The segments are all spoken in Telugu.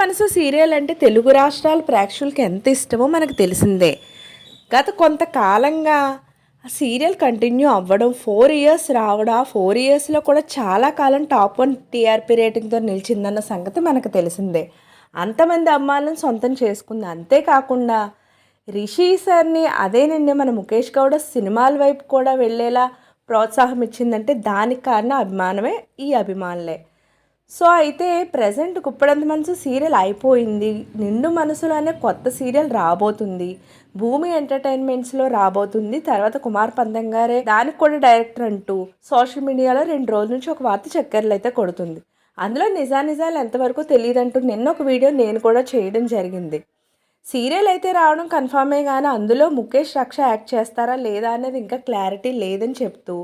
మనసు సీరియల్ అంటే తెలుగు రాష్ట్రాల ప్రేక్షకులకి ఎంత ఇష్టమో మనకు తెలిసిందే. గత కొంతకాలంగా ఆ సీరియల్ కంటిన్యూ అవ్వడం ఫోర్ ఇయర్స్ రావడం ఆ ఫోర్ ఇయర్స్లో కూడా చాలా కాలం టాప్ వన్ టీఆర్పీ రేటింగ్తో నిలిచిందన్న సంగతి మనకు తెలిసిందే. అంతమంది అమ్మాయిలను సొంతం చేసుకుంది. అంతేకాకుండా రిషి సార్ని అదేనండి మన ముఖేష్ గౌడ సినిమాల వైపు కూడా వెళ్ళేలా ప్రోత్సాహం ఇచ్చిందంటే దానికి కారణం అభిమానమే ఈ అభిమానులే. సో అయితే ప్రజెంట్ కుప్పడంత మనసు సీరియల్ అయిపోయింది. నిండు మనసులో అనే కొత్త సీరియల్ రాబోతుంది. భూమి ఎంటర్టైన్మెంట్స్లో రాబోతుంది. తర్వాత కుమార్ పందం గారే దానికి కూడా డైరెక్టర్ అంటూ సోషల్ మీడియాలో రెండు రోజుల నుంచి ఒక వార్త చక్కర్లు అయితే కొడుతుంది. అందులో నిజానిజాలు ఎంతవరకు తెలియదంటూ నిన్న ఒక వీడియో నేను కూడా చేయడం జరిగింది. సీరియల్ అయితే రావడం కన్ఫామే కానీ అందులో ముఖేష్ రక్ష యాక్ట్ చేస్తారా లేదా అనేది ఇంకా క్లారిటీ లేదని చెప్తూ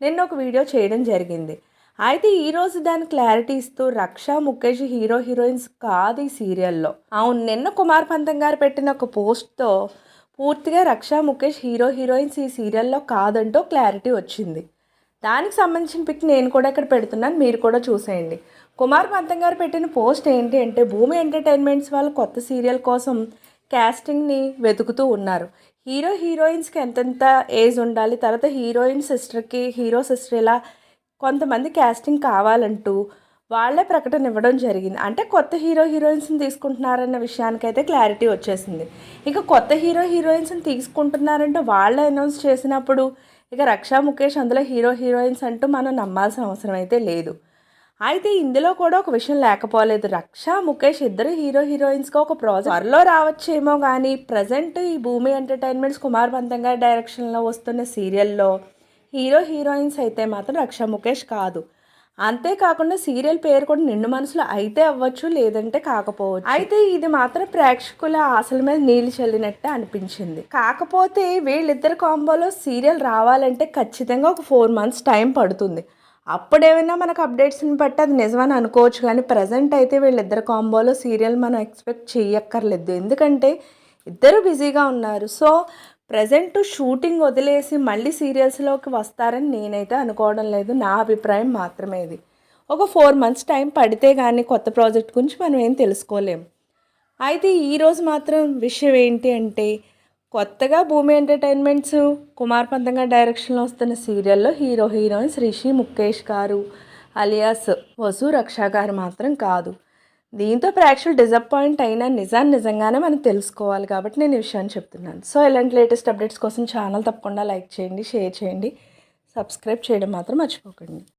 నిన్న ఒక వీడియో చేయడం జరిగింది. అయితే ఈరోజు దాని క్లారిటీ ఇస్తూ రక్ష ముఖేష్ హీరో హీరోయిన్స్ కాదు ఈ సీరియల్లో. అవును నిన్న కుమార్ పంతం గారు పెట్టిన ఒక పోస్ట్తో పూర్తిగా రక్ష ముఖేష్ హీరో హీరోయిన్స్ ఈ సీరియల్లో కాదంటూ క్లారిటీ వచ్చింది. దానికి సంబంధించిన పిక్ నేను కూడా ఇక్కడ పెడుతున్నాను మీరు కూడా చూసేయండి. కుమార్ పంతం గారు పెట్టిన పోస్ట్ ఏంటి అంటే భూమి ఎంటర్టైన్మెంట్స్ వాళ్ళు కొత్త సీరియల్ కోసం క్యాస్టింగ్ని వెతుకుతూ ఉన్నారు. హీరో హీరోయిన్స్కి ఎంతెంత ఏజ్ ఉండాలి తర్వాత హీరోయిన్ సిస్టర్కి హీరో సిస్టర్ ఇలా కొంతమంది క్యాస్టింగ్ కావాలంటూ వాళ్ళే ప్రకటన ఇవ్వడం జరిగింది. అంటే కొత్త హీరో హీరోయిన్స్ని తీసుకుంటున్నారన్న విషయానికైతే క్లారిటీ వచ్చేసింది. ఇక కొత్త హీరో హీరోయిన్స్ని తీసుకుంటున్నారంటే వాళ్ళే అనౌన్స్ చేసినప్పుడు ఇక రక్షా ముఖేష్ అందులో హీరో హీరోయిన్స్ అంటూ మనం నమ్మాల్సిన అవసరం అయితే లేదు. అయితే ఇందులో కూడా ఒక విషయం లేకపోలేదు. రక్ష ముఖేష్ ఇద్దరు హీరో హీరోయిన్స్గా ఒక ప్రాజెక్ట్ త్వరలో రావచ్చేమో కానీ ప్రజెంట్ ఈ భూమి ఎంటర్టైన్మెంట్స్ కుమార్ పంతంగా డైరెక్షన్లో వస్తున్న సీరియల్లో హీరో హీరోయిన్స్ అయితే మాత్రం రక్ష ముఖేష్ కాదు. అంతేకాకుండా సీరియల్ పేరు కూడా నిండు మనసులో అయితే అవ్వచ్చు లేదంటే కాకపోవచ్చు. అయితే ఇది మాత్రం ప్రేక్షకుల ఆశల మీద నీళ్ళు చల్లినట్టే అనిపించింది. కాకపోతే వీళ్ళిద్దరు కాంబోలో సీరియల్ రావాలంటే ఖచ్చితంగా ఒక ఫోర్ మంత్స్ టైం పడుతుంది. అప్పుడేమైనా మనకు అప్డేట్స్ని బట్టి అది నిజమని అనుకోవచ్చు కానీ ప్రజెంట్ అయితే వీళ్ళిద్దరు కాంబోలో సీరియల్ మనం ఎక్స్పెక్ట్ చేయక్కర్లేదు ఎందుకంటే ఇద్దరు బిజీగా ఉన్నారు. సో ప్రజెంట్ షూటింగ్ వదిలేసి మళ్ళీ సీరియల్స్లోకి వస్తారని నేనైతే అనుకోవడం లేదు. నా అభిప్రాయం మాత్రమే ఇది. ఒక ఫోర్ మంత్స్ టైం పడితే కానీ కొత్త ప్రాజెక్ట్ గురించి మనం ఏం తెలుసుకోలేం. అయితే ఈరోజు మాత్రం విషయం ఏంటి అంటే కొత్తగా భూమి ఎంటర్టైన్మెంట్స్ కుమార్ పంతంగా డైరెక్షన్లో వస్తున్న సీరియల్లో హీరో హీరోయిన్స్ రిషి ముఖేష్ గారు అలియాస్ వసు రక్ష గారు మాత్రం కాదు. దీంతో ప్రేక్షకులు డిసప్పాయింట్ అయినా నిజాన్ని నిజంగానే మనం తెలుసుకోవాలి కాబట్టి నేను ఈ విషయాన్ని చెప్తున్నాను. సో ఇలాంటి లేటెస్ట్ అప్డేట్స్ కోసం ఛానల్ తప్పకుండా లైక్ చేయండి షేర్ చేయండి. సబ్స్క్రైబ్ చేయడం మాత్రం మర్చిపోకండి.